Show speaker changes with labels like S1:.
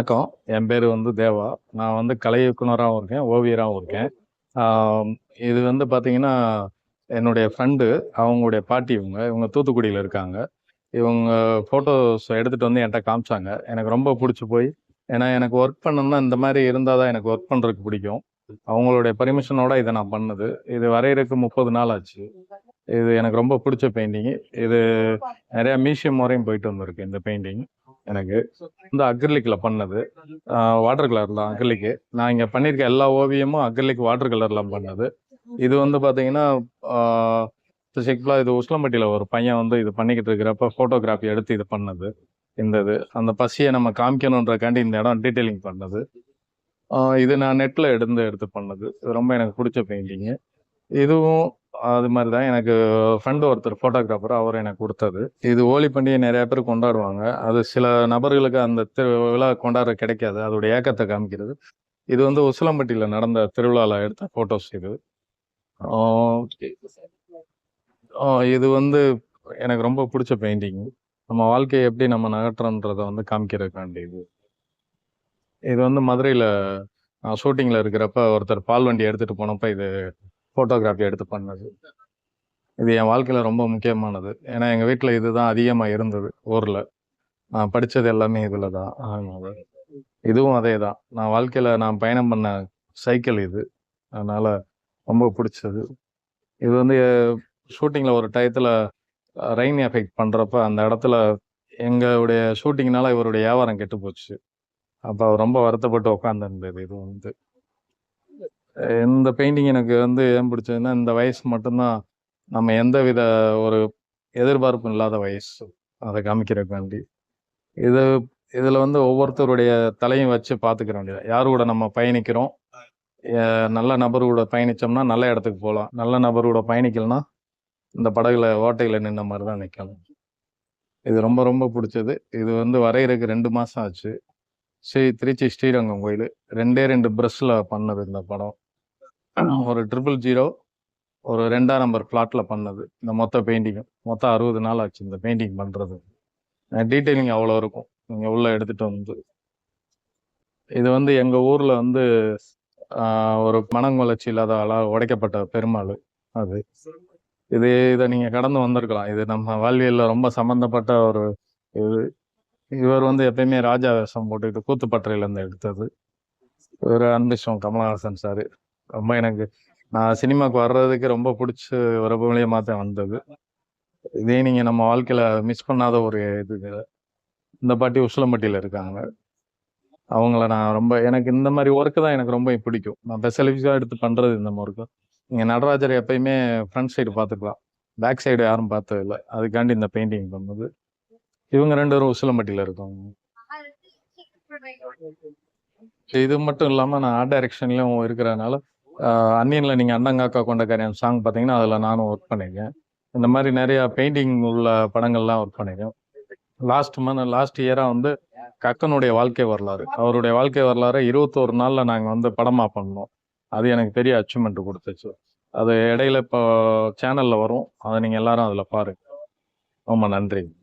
S1: வணக்கம். என் பேர் வந்து தேவா. நான் வந்து கலை இயக்குனராகவும் இருக்கேன் ஓவியராகவும் இருக்கேன். இது வந்து பார்த்தீங்கன்னா என்னுடைய ஃப்ரெண்டு அவங்களுடைய பாட்டி இவங்க. இவங்க தூத்துக்குடியில் இருக்காங்க. இவங்க ஃபோட்டோஸ் எடுத்துகிட்டு வந்து என்கிட்ட காமிச்சாங்க. எனக்கு ரொம்ப பிடிச்சி போய் ஏன்னா எனக்கு ஒர்க் பண்ணணும்னா இந்த மாதிரி இருந்தால் தான் எனக்கு ஒர்க் பண்ணுறதுக்கு பிடிக்கும். அவங்களுடைய பர்மிஷனோட இதை நான் பண்ணது. இது வரைகிறதுக்கு முப்பது நாள் ஆச்சு. இது எனக்கு ரொம்ப பிடிச்ச பெயிண்டிங் இது நிறையா மியூசியம் வரையும் போயிட்டு வந்திருக்கு இந்த பெயிண்டிங் எனக்கு வந்து அக்ரிலிக்ல பண்ணது. வாட்டர் கலர் தான் அக்ரிலிக்கு. நான் இங்க பண்ணியிருக்க எல்லா ஓவியமும் அக்ரிலிக் வாட்டர் கலர்ல பண்ணது. இது வந்து பாத்தீங்கன்னா ஸ்பெசிஃபிக்கலா இது உஸ்லம்பட்டியில ஒரு பையன் வந்து இது பண்ணிக்கிட்டு இருக்கிறப்ப ஃபோட்டோகிராஃபி எடுத்து இது பண்ணது. இந்த இது அந்த பசியை நம்ம காமிக்கணுன்றக்காண்டி இந்த இடம் டீட்டெயிலிங் பண்ணது. இது நான் நெட்ல எடுத்து எடுத்து பண்ணது. இது ரொம்ப எனக்கு பிடிச்ச பெயிண்டிங்கு இதுவும் அது மாதிரி தான் எனக்கு ஃப்ரெண்டு ஒருத்தர் ஃபோட்டோகிராஃபர் அவர் எனக்கு கொடுத்தது. இது ஹோலி பண்டிகை நிறைய பேர் கொண்டாடுவாங்க. அது சில நபர்களுக்கு அந்த திரு விழா கொண்டாட கிடைக்காது. அதோடைய ஏக்கத்தை காமிக்கிறது. இது வந்து உசிலம்பட்டியில் நடந்த திருவிழாவில் எடுத்த ஃபோட்டோஸ் இது. இது வந்து எனக்கு ரொம்ப பிடிச்ச பெயிண்டிங் நம்ம வாழ்க்கையை எப்படி நம்ம நகட்டுறோன்றதை வந்து காமிக்கிறதுக்காண்டி இது. இது வந்து மதுரையில் ஷூட்டிங்கில் இருக்கிறப்ப ஒருத்தர் பால் வண்டி எடுத்துகிட்டு போனப்போ இது ஃபோட்டோகிராஃபி எடுத்து பண்ணது. இது என் வாழ்க்கையில் ரொம்ப முக்கியமானது. ஏன்னா எங்கள் வீட்டில் இதுதான் அதிகமாக இருந்தது ஊரில். நான் படித்தது எல்லாமே இதில் தான். இதுவும் அதே தான் நான் வாழ்க்கையில் நான் பயணம் பண்ண சைக்கிள் இது. அதனால் ரொம்ப பிடிச்சது. இது வந்து ஷூட்டிங்கில் ஒரு டயத்தில் ரெயின் எஃபெக்ட் பண்ணுறப்ப அந்த இடத்துல எங்களுடைய ஷூட்டிங்னால இவருடைய வியாபாரம் கெட்டு போச்சு. அப்போ ரொம்ப வருத்தப்பட்டு உட்காந்துருந்தது இது வந்து. இந்த பெயிண்டிங் எனக்கு வந்து ஏன் பிடிச்சதுன்னா இந்த வயசு மட்டும்தான். நம்ம எந்த வித ஒரு எதிர்பார்ப்பும் இல்லாத வயசு. அதை காமிக்கிறதுக்காண்டி இது இதில் வந்து ஒவ்வொருத்தருடைய தலையும் வச்சு பார்த்துக்கிற வேண்டியது யார் கூட நம்ம பயணிக்கிறோம்? நல்ல நபர் கூட பயணித்தோம்னா நல்ல இடத்துக்கு போகலாம். நல்ல நபர் கூட பயணிக்கலனா இந்த படகுல ஓட்டையில் நின்ன மாதிரி தான் நிற்கணும் இது ரொம்ப ரொம்ப பிடிச்சது. இது வந்து வரைகிறதுக்கு ரெண்டு மாதம் ஆச்சு. ஸ்ரீ திருச்சி ஸ்ரீரங்கம் கோயில். ரெண்டே ரெண்டு ப்ரெஷ்ஷில் பண்ணது இந்த படம். ஒரு ட்ரிபிள் ஜீரோ ஒரு ரெண்டாம் நம்பர் பிளாட்ல பண்ணது. இந்த மொத்த பெயிண்டிங்கும் மொத்தம் அறுபது நாள் ஆச்சு இந்த பெயிண்டிங் பண்ணுறது டீட்டெயிலிங் அவ்வளோ இருக்கும். நீங்கள் உள்ளே எடுத்துகிட்டு வந்து. இது வந்து எங்கள் ஊரில் வந்து ஒரு மனம் இல்லாத ஆளா உடைக்கப்பட்ட பெருமாள் அது. இது இதை நீங்கள் கடந்து வந்திருக்கலாம். இது நம்ம வாழ்வியலில் ரொம்ப சம்மந்தப்பட்ட ஒரு இது. இவர் வந்து எப்பயுமே ராஜா வேஷம் போட்டுக்கிட்டு கூத்துப்பட்டறையிலேருந்து எடுத்தது. இவர் அன்பிஷம் கமலஹாசன் சார். ரொம்ப எனக்கு நான் சினிமாவுக்கு வர்றதுக்கு ரொம்ப பிடிச்ச ஒரு மூலியமாக தான் வந்தது. இதே நீங்கள் நம்ம வாழ்க்கையில் மிஸ் பண்ணாத ஒரு இது இது. இந்த பாட்டி உசிலம்பட்டியில் இருக்காங்க. அவங்கள நான் ரொம்ப எனக்கு இந்த மாதிரி ஒர்க்கு தான் எனக்கு ரொம்ப பிடிக்கும். நான் ஸ்பெஷலிஃபிக்காக எடுத்து பண்ணுறது இந்த ஒர்க்கு நீங்கள் நடராஜர் எப்பயுமே ஃப்ரண்ட் சைடு பார்த்துக்கலாம். பேக் சைடு யாரும் பார்த்தது இல்லை. அதுக்காண்டி இந்த பெயிண்டிங் பண்ணது. இவங்க ரெண்டு பேரும் உசிலம்பட்டியில் இருக்காங்க. இது மட்டும் இல்லாமல் நான் ஆர்ட் டைரக்ஷன்லையும் இருக்கிறதுனால அன்னியனில் நீங்கள் நீங்கள் கொண்ட கொண்டக்காரியம் சாங் பார்த்தீங்கன்னா அதில் நானும் ஒர்க் பண்ணியிருக்கேன் இந்த மாதிரி நிறையா பெயிண்டிங் உள்ள படங்கள்லாம் ஒர்க் பண்ணியிருக்கேன் லாஸ்ட் மந்த் லாஸ்ட் இயராக வந்து கக்கனுடைய வாழ்க்கை வரலாறு. அவருடைய வாழ்க்கை வரலாறு இருபத்தோரு நாளில் நாங்கள் வந்து படமாக பண்ணோம். அது எனக்கு பெரிய அச்சீவ்மெண்ட் கொடுத்துச்சு. அது இடையில இப்போ சேனலில் வரும். அதை நீங்கள் எல்லாரும் அதில் பாருங்க. ரொம்ப நன்றி.